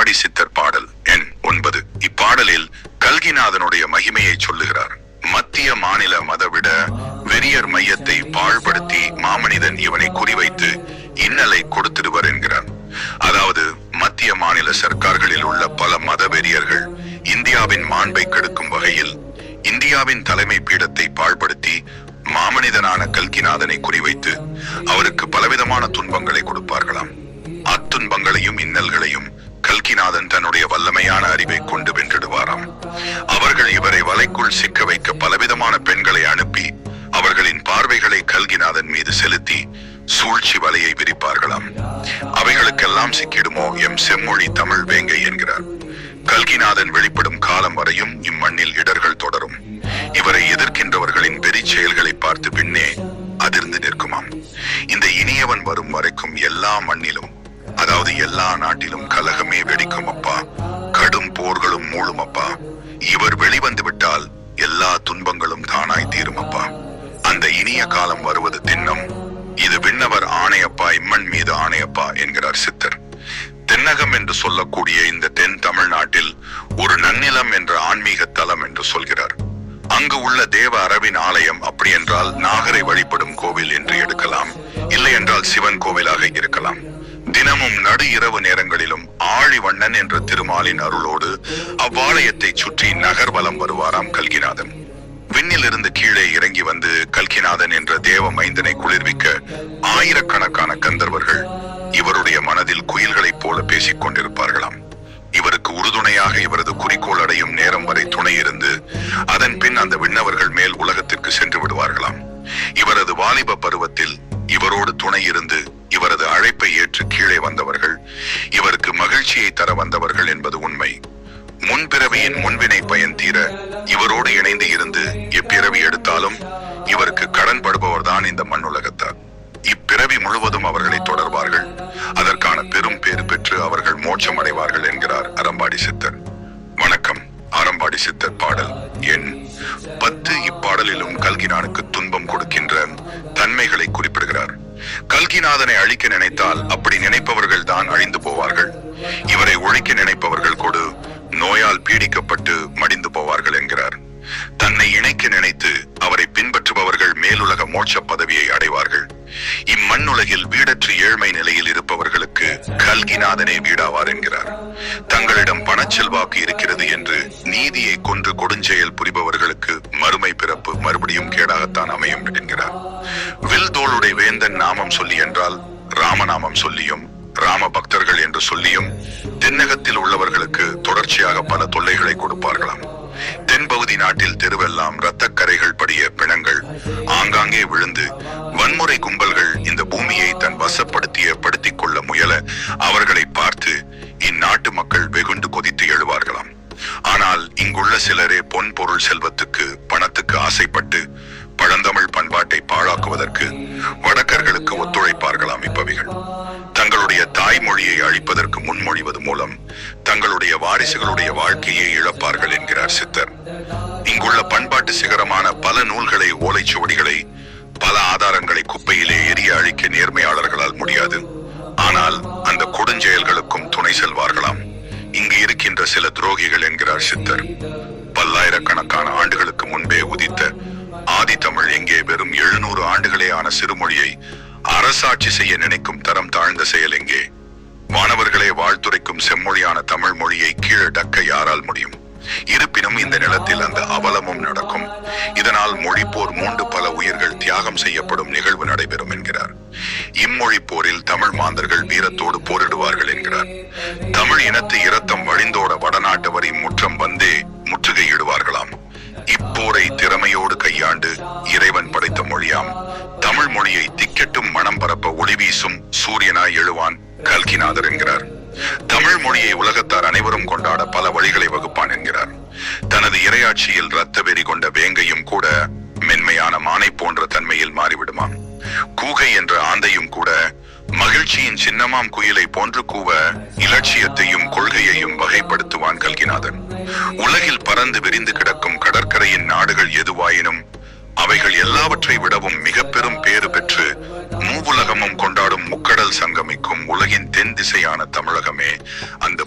அடிசித்தர் பாடல் எண் ஒன்பது? இப்பாடலில் கல்கிநாதனுடைய மகிமையை சொல்லுகிறார். மத்திய மாநில மதவிட வெறியர் மையத்தை பாழ்படுத்தி மாமனிதன் இவனை குறிவைத்து இன்னலை கொடுத்திடுவர் என்கிறார். அதாவது மத்திய மாநில சர்க்கார்களில் உள்ள பல மத வெறியர்கள் இந்தியாவின் மாண்பை கெடுக்கும் வகையில் இந்தியாவின் தலைமை பீடத்தை பாழ்படுத்தி மாமனிதனான கல்கிநாதனை குறிவைத்து அவருக்கு பலவிதமான துன்பங்களை கொடுப்பார்களாம். அத்துன்பங்களையும் இன்னல்களையும் கல்கிநாதன் தன்னுடைய வல்லமையான அறிவை கொண்டு வென்றிடுவாராம். அவர்கள் இவரை வலைக்குள் சிக்க வைக்க பலவிதமான பெண்களை அனுப்பி அவர்களின் பார்வைகளை கல்கிநாதன் மீது செலுத்தி சூழ்ச்சி வலையை விரிப்பார்களாம். அவைகளுக்கெல்லாம் சிக்கிடுமோ எம் செம்மொழி தமிழ் வேங்கை என்கிறார். கல்கிநாதன் வெளிப்படும் காலம் வரையும் இம்மண்ணில் இடர்கள் தொடரும். இவரை எதிர்க்கின்றவர்களின் பெரிய செயல்களை பார்த்து பின்னே அதிர்ந்து நிற்குமாம். இந்த இனியவன் வரும் வரைக்கும் எல்லா மண்ணிலும் அதாவது எல்லா நாட்டிலும் கலகமே வெடிக்கும் அப்பா. கடும் போர்களும் மூழும் அப்பா. இவர் வெளிவந்து விட்டால் எல்லா துன்பங்களும் தானாய் தீரும் அப்பா. அந்த இனிய காலம் வருவது திண்ணம். இது விண்ணவர் ஆணையப்பா இம்மண் மீது ஆணையப்பா என்கிறார் சித்தர். தென்னகம் என்று சொல்லக்கூடிய இந்த தென் தமிழ்நாட்டில் ஒரு நன்னிலம் என்ற ஆன்மீக தலம் என்று சொல்கிறார். அங்கு உள்ள தேவ அரவின் ஆலயம் அப்படி என்றால் நாகரை வழிபடும் கோவில் என்று எடுக்கலாம். இல்லை என்றால் சிவன் கோவில் தினமும் நடு இரவு நேரங்களிலும் ஆழிவண்ணன் என்ற திருமாலின் அருளோடு அவ்வாலயத்தை சுற்றி நகர்வலம் வருவாராம் கல்கிநாதன். விண்ணிலிருந்து கீழே இறங்கி வந்து கல்கிநாதன் என்ற தேவ மைந்தனை குளிர்விக்க ஆயிரக்கணக்கான கந்தர்வர்கள் இவருடைய மனதில் குயில்களைப் போல பேசிக் கொண்டிருப்பார்களாம். இவருக்கு உறுதுணையாக இவரது குறிக்கோள் அடையும் நேரம் வரை துணை இருந்து அதன் பின் அந்த விண்ணவர்கள் மேல் உலகத்திற்கு சென்று விடுவார்களாம். இவரது வாலிப பருவத்தில் இவரோடு துணை இருந்து இவரது அழைப்பை ஏற்று கீழே வந்தவர்கள் இவருக்கு மகிழ்ச்சியை தர வந்தவர்கள் என்பது உண்மை. முன்பிறவியின் முன்வினை பயன் தீர இவரோடு இணைந்து இருந்து எப்பிறவி எடுத்தாலும் இவருக்கு கடன் படுபவர்தான் இந்த மண்ணுலகத்தார். இப்பிறவி முழுவதும் அவர்களை தொடர்வார்கள். அதற்கான பெரும் பேறு பெற்று அவர்கள் மோட்சம் அடைவார்கள் என்கிறார் அறம்பாடி சித்தர். வணக்கம் அறம்பாடி சித்தர் பாடல் எண் பத்து. இப்பாடலிலும் கல்கினானுக்கு துன்பம் கொடுக்கின்ற தன்மைகளை குறிப்பிடுகிறார். கல்கிநாதனை அழிக்க நினைத்தால் அப்படி நினைப்பவர்கள் தான் அழிந்து போவார்கள். இவரை ஒழிக்க நினைப்பவர்கள் கொடு நோயால் பீடிக்கப்பட்டு மடிந்து போவார்கள் என்கிறார். தன்னை இணைக்க நினைத்து அவரை பின்பற்றுபவர்கள் மேலுலக மோட்ச பதவியை அடைவார்கள். இம்மண்ணுலகில் வீடற்று ஏழ்மை நிலையில் இருப்பவர்களுக்கு கல்கிநாதனே வீடாவார் என்கிறார். தங்களிடம் பணச்செல்வாக்கு இருக்கிறது என்று நீதியை கொன்று கொடுஞ்செயல் புரிபவர்களுக்கு மறுமை பிறப்பு மறுபடியும் கேடாகத்தான் அமையும் என்கிறார். வில் வேந்தன் நாமம் சொல்லி என்றால் ராமநாமம் சொல்லியும் ராம பக்தர்கள் என்று சொல்லியும் தென்னகத்தில் உள்ளவர்களுக்கு தொடர்ச்சியாக பல தொல்லைகளை கொடுப்பார்களாம். தென்பகுதி நாட்டில் தெருவெல்லாம் இரத்தக்கரைகள் படிய பிணங்கள் ஆங்காங்கே விழுந்து வன்முறை கும்பல்கள் இந்த பூமியை தன் வசப்படுத்திய படுத்திக் கொள்ள முயல அவர்களை பார்த்து இந்நாட்டு மக்கள் வெகுண்டு கொதித்து எழுவார்களாம். ஆனால் இங்குள்ள சிலரே பொன் பொருள் செல்வத்துக்கு பணத்துக்கு ஆசைப்பட்டு பழந்தமிழ் பாழாக்குவதற்கு வடக்கர்களுக்கு ஒத்துழைப்பார்களாம் இப்பவிகள். தங்களுடைய தாய்மொழியை அழிப்பதற்கு முன்மொழிவது மூலம் தங்களுடைய வாரிசுகளுடைய வாழ்க்கையை இழப்பார்கள் என்கிறார் சித்தர். இங்குள்ள பண்பாட்டு சிகரமான பல நூல்களை ஓலைச்சுவடிகளை பல ஆதாரங்களை குப்பையிலே எரிய அழிக்க நேர்மையாளர்களால் முடியாது. ஆனால் அந்த கொடுஞ்செயல்களுக்கும் துணை செல்வார்களாம். இங்கு இருக்கின்ற சில துரோகிகள் என்கிறார் சித்தர். பல்லாயிரக்கணக்கான ஆண்டுகளுக்கு முன்பே உதித்த ஆதி தமிழ் எங்கே வெறும் எழுநூறு ஆண்டுகளே சிறுமொழியை அரசாட்சி செய்ய நினைக்கும் தரம் தாழ்ந்த செயல் எங்கே? மாணவர்களே வாழ்த்துரைக்கும் செம்மொழியான தமிழ் மொழியை கீழடக்க யாரால் முடியும்? இருப்பினும் இந்த நிலத்தில் அந்த அவலமும் நடக்கும். இதனால் மொழி போர் மூண்டு பல உயிர்கள் தியாகம் செய்யப்படும் நிகழ்வு நடைபெறும் என்கிறார். இம்மொழி போரில் தமிழ் மாந்தர்கள் வீரத்தோடு போரிடுவார்கள் என்கிறார். தமிழ் இனத்து இரத்தம் வழிந்தோட வடநாட்டு வரி முற்றம் வந்தே முற்றுகையிடுவார்களாம். இப்போரை திறமையோடு கையாண்டு இறைவன் படைத்த மொழியாம். தமிழ் மொழியை திக்கெட்டும் மனம் பரப்ப ஒளி வீசும் சூரியனாய் எழுவான் கல்கிநாதர் என்கிறார். தமிழ் மொழியை உலகத்தார் அனைவரும் கொண்டாட பல வழிகளை வகுப்பான் என்கிறார். தனது இரையாட்சியில் இரத்த வெறி கொண்ட வேங்கையும் கூட மென்மையான மானை போன்ற தன்மையில் மாறிவிடுமாம். கூகை என்ற ஆந்தையும் கூட மகிழ்ச்சியின் சின்னமாம் குயிலை போன்று கூவ இலட்சியத்தையும் கொள்கையையும் வகைப்படுத்துவான் கல்கிநாதன். உலகில் பறந்து விரிந்து கிடக்கும் கடற்கரையின் நாடுகள் எதுவாயினும் அவைகள் எல்லாவற்றை விடவும் மிக பெரும் பேறு பெற்று மூவுலகமும் கொண்டாடும் முக்கடல் சங்கமிக்கும் உலகின் தென் திசையான தமிழகமே அந்த